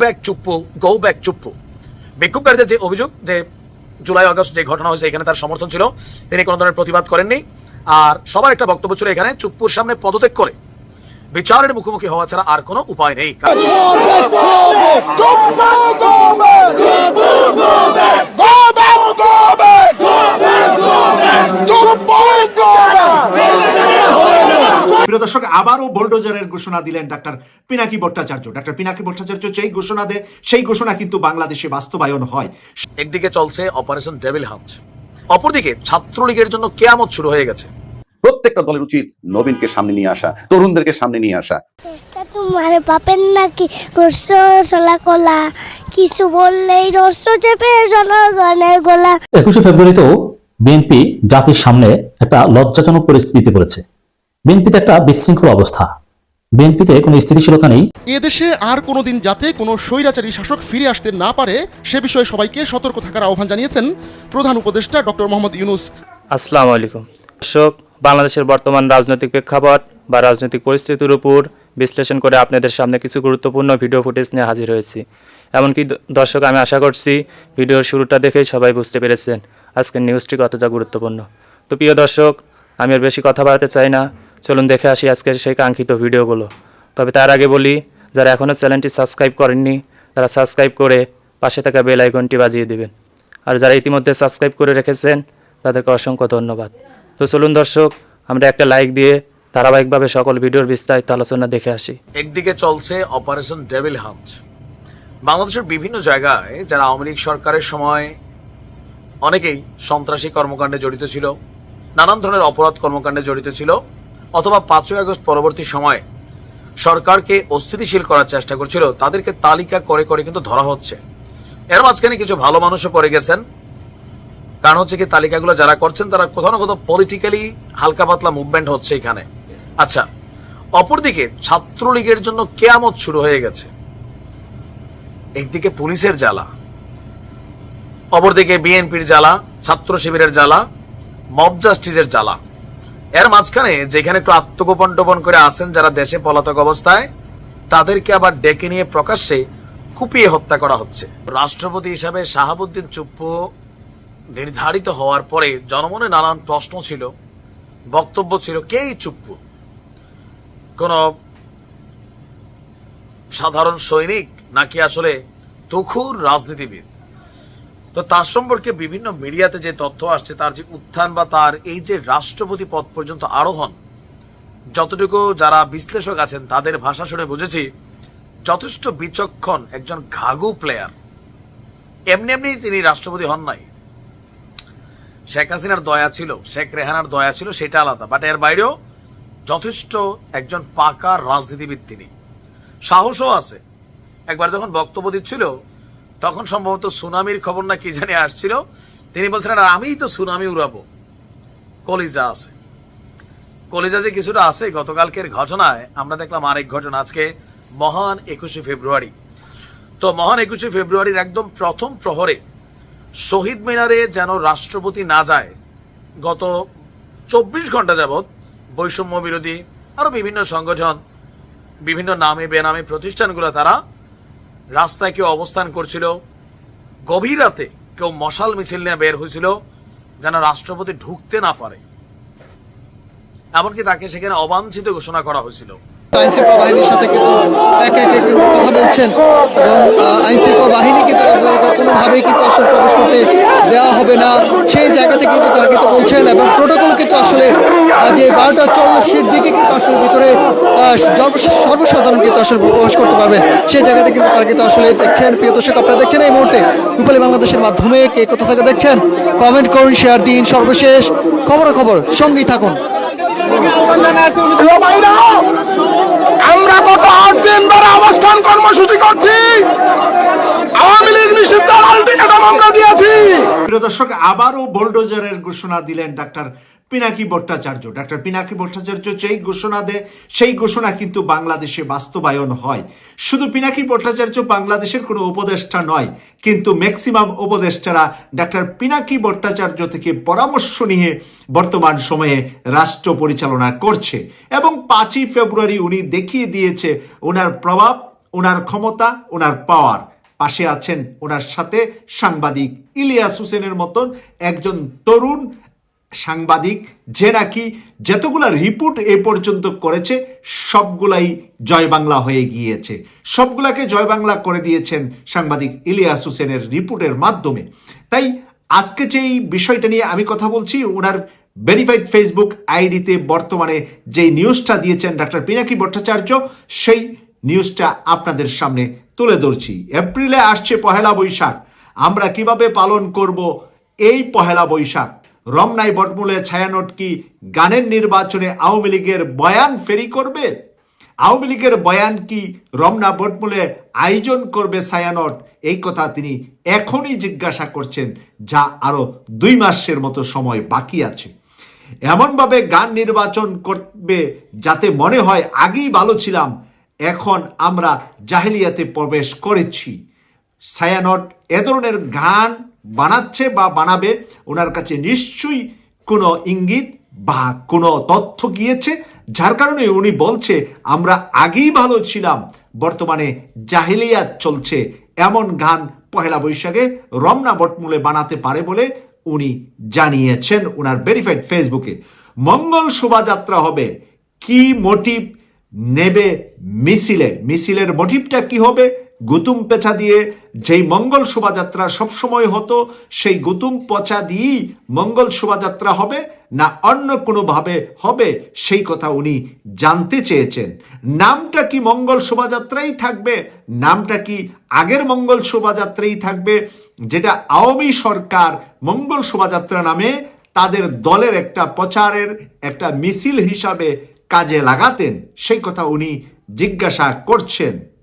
Back Chuppu go back Chuppu বিক্ষোভকারীদের যে অভিযোগ যে জুলাই আগস্ট যে ঘটনা হয়েছে এখানে তার সমর্থন ছিল তিনি কোনো ধরনের প্রতিবাদ করেননি আর সবার একটা বক্তব্য ছিল এখানে চুপ্পুর সামনে পদত্যাগ করে বিচারের মুখোমুখি হওয়া ছাড়া আর কোনো উপায় নেই প্রিয় দর্শক আবারও বোল্ডোজারের ঘোষণা দিলেন ডাক্তার পিনাকি ভট্টাচার্য। ডাক্তার পিনাকি ভট্টাচার্য যেই ঘোষণা দেয় সেই ঘোষণা কিন্তু বাংলাদেশে বাস্তবায়ন হয়। একদিকে চলছে অপারেশন ডেভিল হান্ট অপরদিকে ছাত্রলীগের জন্য কেয়ামত শুরু হয়ে গেছে। প্রত্যেকটা দলের উচিত নবীনকে সামনে নিয়ে আসা তরুণদেরকে সামনে নিয়ে আসা। চেষ্টা তোমার বাপের নাকি রস্য চলা কলা কিছু বললেই রস্য চেপে জনগণের গোলা। একুশে ফেব্রুয়ারিতেও বিএনপি জাতির সামনে একটা লজ্জাজনক পরিস্থিতিতে পড়েছে। বিএনপিতে একটা বিশৃঙ্খল অবস্থা। বিএনপিতে কোনো স্থিতিশীলতা নেই। এদেশে আর কোনোদিন যাতে কোনো স্বৈরাচারী শাসক ফিরে আসতে না পারে সে বিষয়ে সবাইকে সতর্ক থাকার আহ্বান জানিয়েছেন প্রধান উপদেষ্টা ডক্টর মোহাম্মদ ইউনুস। আসসালামু আলাইকুম। দর্শক বাংলাদেশের বর্তমান রাজনৈতিক প্রেক্ষাপট বা রাজনৈতিক পরিস্থিতির উপর বিশ্লেষণ করে আপনাদের সামনে কিছু গুরুত্বপূর্ণ ভিডিও ফুটেজ নিয়ে হাজির হয়েছি। এমনকি দর্শক আমি আশা করছি ভিডিওর শুরুটা দেখেই সবাই বুঝতে পেরেছেন আজকের নিউজটি কতটা গুরুত্বপূর্ণ। তো প্রিয় দর্শক আমি আর বেশি কথা বাড়াতে চাই না। চলুন দেখে আসি আজকের সেই কাঙ্ক্ষিত ভিডিওগুলো। তবে তার আগে বলি, যারা এখনও চ্যানেলটি সাবস্ক্রাইব করেননি, তারা সাবস্ক্রাইব করে পাশে থাকা বেল আইকনটি বাজিয়ে দেবেন। আর যারা ইতিমধ্যে সাবস্ক্রাইব করে রেখেছেন, তাদেরকে অসংখ্য ধন্যবাদ। তো চলুন দর্শক, আমরা একটা লাইক দিয়ে ধারাবাহিকভাবে সকল ভিডিওর বিস্তারিত আলোচনা দেখে আসি। একদিকে চলছে অপারেশন ডেভিল হান্ট। বাংলাদেশের বিভিন্ন জায়গায় যারা আওয়ামী লীগ সরকারের সময় অনেকেই সন্ত্রাসী কর্মকাণ্ডে জড়িত ছিল, নানান ধরনের অপরাধ কর্মকাণ্ডে জড়িত ছিল অথবা পাঁচই আগস্ট পরবর্তী সময়ে সরকারকে অস্থিতিশীল করার চেষ্টা করছিল, তাদেরকে তালিকা করে করে কিন্তু ধরা হচ্ছে। এর মাঝখানে কিছু ভালো মানুষও পড়ে গেছেন। কারণ হচ্ছে কি, তালিকাগুলো যারা করছেন, তারা কোথাও না কোথাও পলিটিক্যালি হালকা পাতলা মুভমেন্ট হচ্ছে এখানে। আচ্ছা অপরদিকে ছাত্রলীগের জন্য কেয়ামত শুরু হয়ে গেছে। একদিকে পুলিশের জ্বালা, অপরদিকে বিএনপির জ্বালা, ছাত্র শিবিরের জ্বালা মব জাস্টিসের জ্বালা। এর মাঝখানে যেখানে একটু আত্মগোপন টোপন করে আসেন যারা দেশে পলাতক অবস্থায়, তাদেরকে আবার ডেকে নিয়ে প্রকাশ্যে কুপিয়ে হত্যা করা হচ্ছে। রাষ্ট্রপতি হিসাবে শাহাবুদ্দিন চুপ্পু নির্ধারিত হওয়ার পরে জনমনে নানান প্রশ্ন ছিল, বক্তব্য ছিল, কেই চুপ্পু? কোন সাধারণ সৈনিক নাকি আসলে তুখুর রাজনীতিবিদ? তো তার সম্পর্কে বিভিন্ন মিডিয়াতে যে তথ্য আসছে, তার যে উত্থান বা তার এই যে রাষ্ট্রপতি পদ পর্যন্ত আরোহণ, যতটুকু যারা বিশ্লেষক আছেন, তাদের ভাষা শুনে বুঝেছি, যথেষ্ট বিচক্ষণ একজন ঘাগু প্লেয়ার এমনি এমনি তিনি রাষ্ট্রপতি হন নাই। শেখ হাসিনার দয়া ছিল, শেখ রেহানার দয়া ছিল, সেটা আলাদা। বাট এর বাইরেও যথেষ্ট একজন পাকা রাজনীতিবিদ তিনি। সাহসও আছে। একবার যখন বক্তব্য দিচ্ছিল তখন সম্ভবত সুনামির খবর না কি জানি আসছিল। তিনি বলছেন "আর আমিই তো সুনামি উড়াবো। কলিজা আছে। কলিজা যে কিছুটা আছে, গতকালকের ঘটনায় আমরা দেখলাম আরেক ঘটনা। আজকে মহান একুশে ফেব্রুয়ারি। তো মহান একুশে ফেব্রুয়ারির একদম প্রথম প্রহরে শহীদ মিনারে যেন রাষ্ট্রপতি না যায়, গত চব্বিশ ঘণ্টা যাবৎ বৈষম্য বিরোধী আরও বিভিন্ন সংগঠন, বিভিন্ন নামে বেনামে প্রতিষ্ঠানগুলো তারা রাস্তায় কেউ অবস্থান করছিল গভীর রাতে কেউ মশাল মিছিল নিয়ে বের হয়েছিল যেন রাষ্ট্রপতি ঢুকতে না পারে। এমনকি তাকে সেখানে অবাঞ্ছিত ঘোষণা করা হয়েছিল। আইন শৃঙ্খলা বাহিনীর সাথে কিন্তু একে একে কিন্তু কথা বলছেন এবং আহ, আইন শৃঙ্খলা বাহিনী কিন্তু কোনোভাবেই কিন্তু আসলে প্রবেশ করতে দেওয়া হবে না। সেই জায়গা থেকে কিন্তু তারা কিন্তু বলছেন এবং প্রোটোকল কিন্তু আসলে যে বারোটা চল্লিশের দিকে কিন্তু আসলে ভিতরে সর্বসাধারণ কিন্তু আসলে প্রবেশ করতে পারবেন সেই জায়গাতে কিন্তু তারা কিন্তু আসলে দেখছেন প্রিয় দর্শক আপনারা দেখছেন এই মুহূর্তে রূপালী বাংলাদেশের মাধ্যমে কে কোথা থেকে দেখছেন? কমেন্ট করুন শেয়ার দিন সর্বশেষ। খবর খবর সঙ্গেই থাকুন। আমরা গত আট দিন ধরে অবস্থান কর্মসূচি করছি। আওয়ামী লীগ নিষিদ্ধ আলটিমেটাম আমরা দিয়েছি। প্রিয় দর্শক আবারও বোল্ডোজারের ঘোষণা দিলেন ডাক্তার পিনাকি ভট্টাচার্য, ডাক্তার পিনাকি ভট্টাচার্য যেই ঘোষণা দেয়, সেই ঘোষণা কিন্তু বাংলাদেশে বাস্তবায়ন হয়। শুধু পিনাকি ভট্টাচার্য বাংলাদেশের কোনো উপদেষ্টা নয়, কিন্তু ম্যাক্সিমাম উপদেষ্টারা ডাক্তার পিনাকি ভট্টাচার্য থেকে পরামর্শ নিয়ে বর্তমান সময়ে রাষ্ট্র পরিচালনা করছে এবং পাঁচই ফেব্রুয়ারি উনি দেখিয়ে দিয়েছে ওনার প্রভাব, ওনার ক্ষমতা, ওনার পাওয়ার পাশে আছেন ওনার সাথে সাংবাদিক ইলিয়াস হোসেনের মতন একজন তরুণ সাংবাদিক, যে নাকি যতগুলা রিপোর্ট এ পর্যন্ত করেছে, সবগুলাই জয় বাংলা হয়ে গিয়েছে। সবগুলাকে জয় বাংলা করে দিয়েছেন সাংবাদিক ইলিয়াস হোসেনের রিপোর্টের মাধ্যমে। তাই আজকে যে এই বিষয়টা নিয়ে আমি কথা বলছি, ওনার ভেরিফাইড ফেসবুক আইডিতে বর্তমানে যে নিউজটা দিয়েছেন ডাক্তার পিনাকি ভট্টাচার্য, সেই নিউজটা আপনাদের সামনে তুলে ধরছি। এপ্রিলে আসছে পহেলা বৈশাখ। আমরা কীভাবে পালন করব এই পহেলা বৈশাখ? রমনাই বটমূলে ছায়ানট কি গানের নির্বাচনে আওয়ামী লীগের বয়ান ফেরি করবে? আওয়ামী লীগের বয়ান কি রমনা বটমূলে আয়োজন করবে ছায়ানট? এই কথা তিনি এখনই জিজ্ঞাসা করছেন, যা আরও দুই মাসের মতো সময় বাকি আছে। এমনভাবে গান নির্বাচন করবে যাতে মনে হয়, আগেই ভালো ছিলাম, এখন আমরা জাহিলিয়াতে প্রবেশ করেছি। ছায়ানট, এ ধরনের গান বানাচ্ছে বা বানাবে, ওনার কাছে নিশ্চয়ই কোনো ইঙ্গিত বা কোনো তথ্য গিয়েছে, যার কারণে উনি বলছে, আমরা আগেই ভালো ছিলাম, বর্তমানে জাহিলিয়াত চলছে। এমন গান পহেলা বৈশাখে রমনা বটমূলে বানাতে পারে বলে উনি জানিয়েছেন ওনার ভেরিফাইড ফেসবুকে। মঙ্গল শোভাযাত্রা হবে, কি মোটিভ নেবে মিছিলে? মিছিলের মোটিভটা কি হবে? গুতুম পেঁচা দিয়ে যেই মঙ্গল শোভাযাত্রা সবসময় হতো, সেই গুতুম পচা দিয়েই মঙ্গল শোভাযাত্রা হবে, না অন্য কোনোভাবে হবে, সেই কথা উনি জানতে চেয়েছেন। নামটা কি মঙ্গল শোভাযাত্রাই থাকবে? নামটা কি আগের মঙ্গল শোভাযাত্রাই থাকবে? যেটা আওয়ামী সরকার মঙ্গল শোভাযাত্রা নামে তাদের দলের একটা প্রচারের, একটা মিছিল হিসাবে কাজে লাগাতেন, সেই কথা উনি জিজ্ঞাসা করছেন।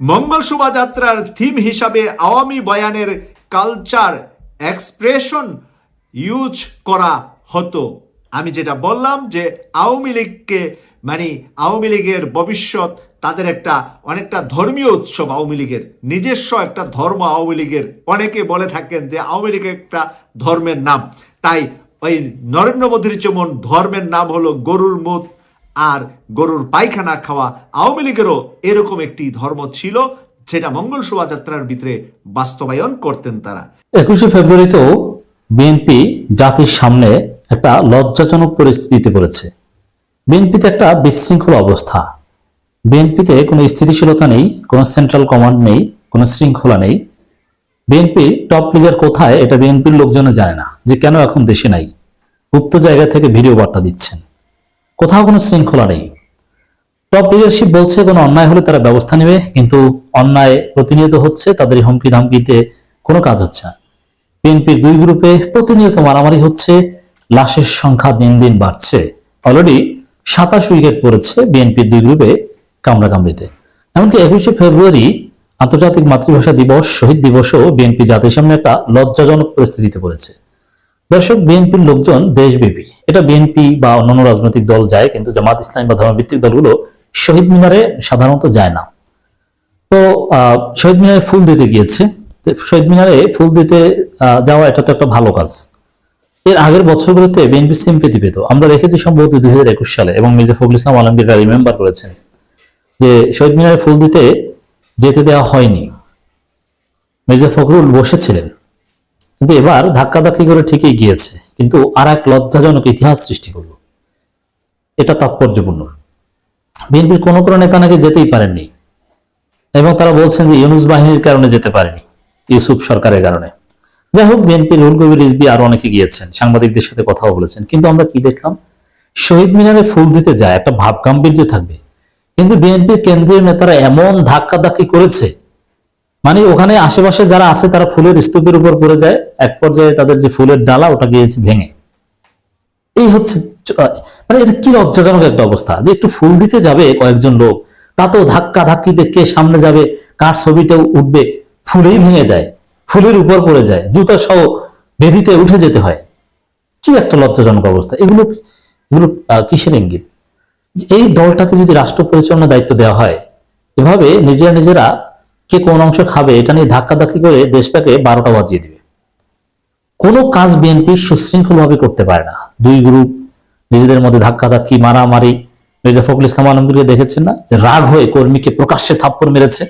মঙ্গল শোভাযাত্রার থিম হিসাবে আওয়ামী বয়ানের কালচার এক্সপ্রেশন ইউজ করা হতো। আমি যেটা বললাম যে আওয়ামী লীগকে মানে আওয়ামী লীগের ভবিষ্যৎ তাদের একটা অনেকটা ধর্মীয় উৎসব আওয়ামী লীগের, নিজস্ব একটা ধর্ম আওয়ামী লীগের। অনেকে বলে থাকেন যে আওয়ামী লীগ একটা ধর্মের নাম। তাই ওই নরেন্দ্র মোদীর যেমন ধর্মের নাম হলো গরুর মুখ আর গরুর পায়খানা খাওয়া আওয়ামী লীগেরও এরকম একটি ধর্ম ছিল, যেটা মঙ্গল শোভাযাত্রার ভিতরে বাস্তবায়ন করতেন তারা। একুশে ফেব্রুয়ারিতেও বিএনপি জাতির সামনে একটা লজ্জাজনক পরিস্থিতিতে পড়েছে। বিএনপিতে একটা বিশৃঙ্খল অবস্থা। বিএনপিতে কোনো স্থিতিশীলতা নেই, কোনো সেন্ট্রাল কমান্ড নেই, কোনো শৃঙ্খলা নেই। বিএনপি টপ লিডার কোথায় এটা বিএনপির লোকজনে জানে না, যে কেন এখন দেশে নাই। গুপ্ত জায়গা থেকে ভিডিও বার্তা দিচ্ছেন। কোথাও কোনো শৃঙ্খলা নেই। টপ লিডারশিপ বলছে কোনো অন্যায় হলে তারা ব্যবস্থা নেবে, কিন্তু অন্যায় প্রতিনিয়ত হচ্ছে, তাদের হুমকি ধামকিতে কোনো কাজ হচ্ছে না। বিএনপির দুই গ্রুপে প্রতিনিয়ত মারামারি হচ্ছে, লাশের সংখ্যা দিন দিন বাড়ছে। অলরেডি সাতাশ উইকেট পড়েছে বিএনপির দুই গ্রুপে কামড়াকামড়িতে। এমনকি একুশে ফেব্রুয়ারি আন্তর্জাতিক মাতৃভাষা দিবস, শহীদ দিবসও বিএনপি জাতির সামনে একটা লজ্জাজনক পরিস্থিতিতে পড়েছে। দর্শক, বিএনপির লোকজন দেশব্যাপী। এটা বিএনপি বা অন্যান্য রাজনৈতিক দল যায়, কিন্তু জামাত ইসলাম বা ধর্মভিত্তিক দলগুলো শহীদ মিনারে সাধারণত যায় না। তো শহীদ মিনারে ফুল দিতে গিয়েছে। শহীদ মিনারে ফুল দিতে যাওয়া এটা তো একটা ভালো কাজ। এর আগের বছরগুলোতে বিএনপি সিম্পেতি পেত। আমরা দেখেছি সম্ভবত দুই হাজার একুশ সালে, এবং মির্জা ফখরুল ইসলাম আলমগীর রিমেম্বার করেছেন, যে শহীদ মিনারে ফুল দিতে যেতে দেওয়া হয়নি। মির্জা ফখরুল বসেছিলেন। কিন্তু এবার ধাক্কাধাক্কি করে ঠিকই গিয়েছে, কিন্তু আর এক লজ্জাজনক ইতিহাস সৃষ্টি করল। এটা তাৎপর্যপূর্ণ। বিএনপির কোনো কোনো নেতা নাকি যেতেই পারেননি, এবং তারা বলছেন যে ইউনুস বাহিনীর কারণে যেতে পারেনি ইউসুফ সরকারের কারণে। যাই হোক বিএনপি রুল কবির রিজবি আরও অনেকে গিয়েছেন, সাংবাদিকদের সাথে কথাও বলেছেন, কিন্তু আমরা কি দেখলাম? শহীদ মিনারে ফুল দিতে যায়, একটা ভাব গাম্ভীর্য থাকবে। কিন্তু বিএনপির কেন্দ্রীয় নেতারা এমন ধাক্কা ধাক্কি করেছে মানে ওখানে আশেপাশে যারা আছে, তারা ফুলের স্তূপের উপর পড়ে যায়। এক পর্যায়ে তাদের যে ফুলের ডালা, ওটা গিয়েছে ভেঙে। এই হচ্ছে মানে এটা কি লজ্জাজনক একটা অবস্থা যে একটু ফুল দিতে যাবে কয়েকজন লোক, তাতেও ধাক্কা ধাক্কিতে কে সামনে যাবে, কার ছবিতেও উঠবে, ফুলেই ভেঙে যায়, ফুলের উপর পড়ে যায়, জুতা সহ বেদিতে উঠে যেতে হয়। কি একটা লজ্জাজনক অবস্থা। এগুলো এগুলো কিসের ইঙ্গিত? এই দলটাকে যদি রাষ্ট্র পরিচালনার দায়িত্ব দেওয়া হয়, এভাবে নিজেরা নিজেরা কে কোন অংশ খাবে, এটা নিয়ে ধাক্কা ধাক্কি করে দেশটাকে বারোটা বাজিয়ে দিবে। কোনো কাজ বিএনপি সুশৃঙ্খল ভাবে করতে পারে না। দুই গ্রুপ নিজেদের মধ্যে ধাক্কাধাক্কি, মারামারি। মির্জা ফখরুল ইসলাম আলমগীরকে দেখেছেন না? যে রাগ হয়ে কর্মীকে প্রকাশ্যে থাপ্পড় মেরেছে।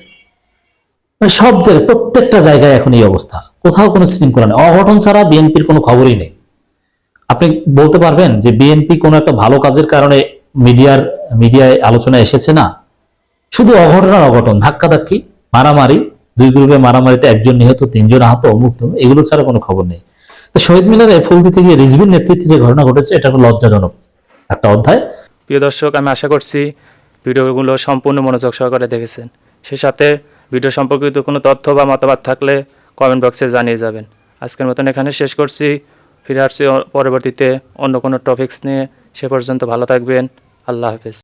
মানে সব জায়গায়, প্রত্যেকটা জায়গায় এখন এই অবস্থা। কোথাও কোনো শৃঙ্খলা নেই। অঘটন ছাড়া বিএনপির কোনো খবরই নেই। আপনি বলতে পারবেন যে বিএনপি কোনো একটা ভালো কাজের কারণে মিডিয়ার, মিডিয়ায় আলোচনা এসেছে না? শুধু অঘটন আর অঘটন, ধাক্কাধাক্কি। মারামারি দুই গ্রুপে মারামারিতে একজন নিহত তিনজন আহত অমুক তমুক, এগুলো ছাড়া কোনো খবর নেই। তো শহীদ মিনারে ফুল দিতে গিয়ে রিজভির নেতৃত্বে যে ঘটনা ঘটেছে এটা লজ্জাজনক একটা অধ্যায়। প্রিয় দর্শক আমি আশা করছি ভিডিওগুলো সম্পূর্ণ মনোযোগ সহকারে দেখেছেন। সেই সাথে ভিডিও সম্পর্কিত কোনো তথ্য বা মতামত থাকলে কমেন্ট বক্সে জানিয়ে যাবেন। আজকের মতন এখানে শেষ করছি। ফিরে আসছি পরবর্তীতে অন্য কোনো টপিকস নিয়ে। সে পর্যন্ত ভালো থাকবেন। আল্লাহ হাফেজ।